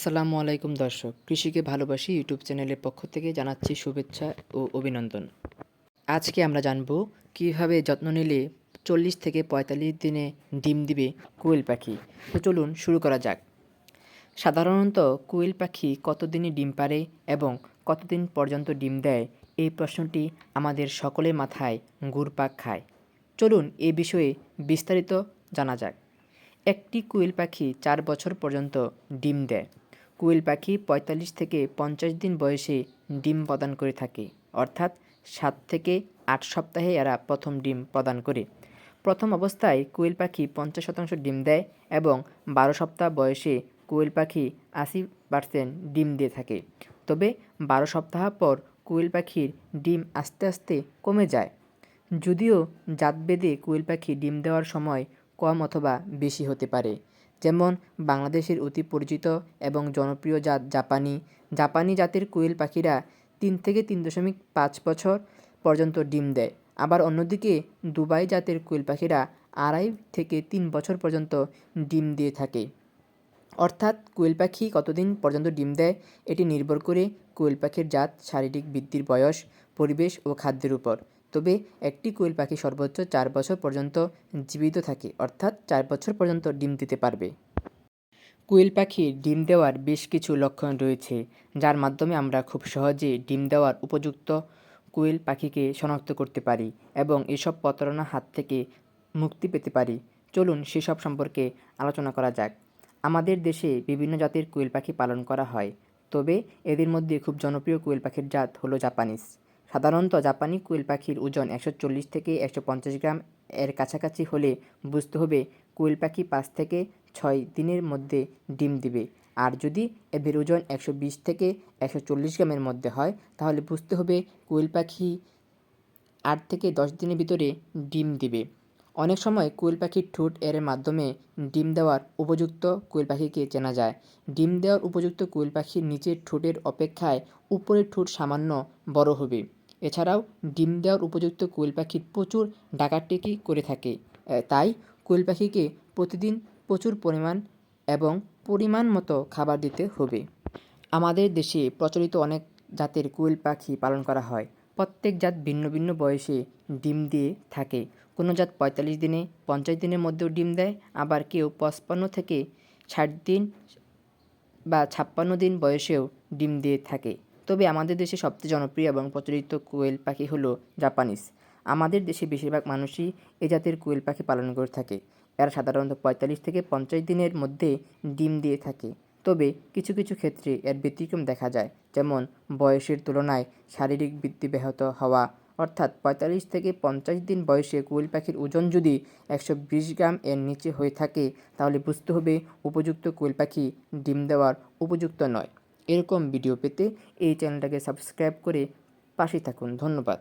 আসসালামু আলাইকুম দর্শক, কৃষিকে ভালোবাসি ইউটিউব চ্যানেলের পক্ষ থেকে জানাচ্ছি শুভেচ্ছা ও অভিনন্দন। আজকে আমরা জানব কীভাবে যত্ন নিলে চল্লিশ থেকে পঁয়তাল্লিশ দিনে ডিম দিবে কোয়েল পাখি। তো চলুন শুরু করা যাক। সাধারণত কোয়েল পাখি কতদিনে ডিম পারে এবং কতদিন পর্যন্ত ডিম দেয়, এই প্রশ্নটি আমাদের সকলের মাথায় ঘুরপাক খায়। চলুন এ বিষয়ে বিস্তারিত জানা যাক। একটি কোয়েল পাখি চার বছর পর্যন্ত ডিম দেয়। কোয়েল পাখি পঁয়তাল্লিশ থেকে পঞ্চাশ দিন বয়সে ডিম প্রদান করে থাকে। অর্থাৎ সাত থেকে আট সপ্তাহে এরা প্রথম ডিম প্রদান করে। প্রথম অবস্থায় কোয়েল পাখি পঞ্চাশ শতাংশ ডিম দেয় এবং বারো সপ্তাহ বয়সে কোয়েল পাখি আশি পার্সেন্ট ডিম দিয়ে থাকে। তবে বারো সপ্তাহ পর কোয়েল পাখির ডিম আস্তে আস্তে কমে যায়। যদিও জাতভেদে কোয়েল পাখি ডিম দেওয়ার সময় কম অথবা বেশি হতে পারে। যেমন বাংলাদেশের অতি পরিচিত এবং জনপ্রিয় জাত জাপানি। জাপানি জাতের কোয়েল পাখিরা তিন থেকে তিন দশমিক পাঁচ বছর পর্যন্ত ডিম দেয়। আবার অন্যদিকে দুবাই জাতের কোয়েল পাখিরা আড়াই থেকে তিন বছর পর্যন্ত ডিম দিয়ে থাকে। অর্থাৎ কোয়েল পাখি কতদিন পর্যন্ত ডিম দেয়, এটি নির্ভর করে কোয়েল পাখির জাত, শারীরিক বৃদ্ধির বয়স, পরিবেশ ও খাদ্যের উপর। তবে একটি কোয়েল পাখি সর্বোচ্চ চার বছর পর্যন্ত জীবিত থাকে, অর্থাৎ চার বছর পর্যন্ত ডিম দিতে পারবে। কোয়েল পাখির ডিম দেওয়ার বেশ কিছু লক্ষণ রয়েছে, যার মাধ্যমে আমরা খুব সহজে ডিম দেওয়ার উপযুক্ত কোয়েল পাখিকে শনাক্ত করতে পারি এবং এসব প্রতারণার হাত থেকে মুক্তি পেতে পারি। চলুন সেসব সম্পর্কে আলোচনা করা যাক। আমাদের দেশে বিভিন্ন জাতের কোয়েল পাখি পালন করা হয়, তবে এদের মধ্যে খুব জনপ্রিয় কোয়েল পাখির জাত হলো জাপানিজ। সাধারণত জাপানি কোয়েল পাখির ওজন একশো চল্লিশ থেকে একশো পঞ্চাশ গ্রাম এর কাছাকাছি হলে বুঝতে হবে কোয়েল পাখি পাঁচ থেকে ছয় দিনের মধ্যে ডিম দিবে। আর যদি এদের ওজন একশো বিশ থেকে একশো চল্লিশ গ্রামের মধ্যে হয়, তাহলে বুঝতে হবে কোয়েল পাখি আট থেকে দশ দিনের ভিতরে ডিম দিবে। অনেক সময় কোয়েল পাখির ঠোঁট এর মাধ্যমে ডিম দেওয়ার উপযুক্ত কোয়েল পাখিকে চেনা যায়। ডিম দেওয়ার উপযুক্ত কোয়েল পাখির নিচের ঠোঁটের অপেক্ষায় উপরের ঠোঁট সামান্য বড় হবে। এছাড়াও ডিম দেওয়ার উপযুক্ত কোয়েল পাখির প্রচুর ডাকাটিকি করে থাকে। তাই কোয়েল পাখিকে প্রতিদিন প্রচুর পরিমাণ এবং পরিমাণ মতো খাবার দিতে হবে। আমাদের দেশে প্রচলিত অনেক জাতের কোয়েল পাখি পালন করা হয়। প্রত্যেক জাত ভিন্ন ভিন্ন বয়সে ডিম দিয়ে থাকে। কোনো জাত পঁয়তাল্লিশ দিনে, পঞ্চাশ দিনের মধ্যেও ডিম দেয়। আবার কেউ পঁচপান্ন থেকে ষাট দিন বা ছাপ্পান্ন দিন বয়সেও ডিম দিয়ে থাকে। তবে আমাদের দেশে সবচেয়ে জনপ্রিয় এবং প্রচলিত কোয়েল পাখি হলো জাপানিজ। আমাদের দেশে বেশিরভাগ মানুষই এ জাতের কোয়েল পাখি পালন করে থাকে। এরা সাধারণত পঁয়তাল্লিশ থেকে পঞ্চাশ দিনের মধ্যে ডিম দিয়ে থাকে। তবে কিছু কিছু ক্ষেত্রে এর ব্যতিক্রম দেখা যায়, যেমন বয়সের তুলনায় শারীরিক বৃদ্ধি ব্যাহত হওয়া। অর্থাৎ পঁয়তাল্লিশ থেকে পঞ্চাশ দিন বয়সে কোয়েল পাখির ওজন যদি একশো বিশ গ্রাম এর নিচে হয়ে থাকে, তাহলে বুঝতে হবে উপযুক্ত কোয়েল পাখি ডিম দেওয়ার উপযুক্ত নয়। এরকম ভিডিও পেতে এই চ্যানেলটাকে সাবস্ক্রাইব করে পাশে থাকুন। ধন্যবাদ।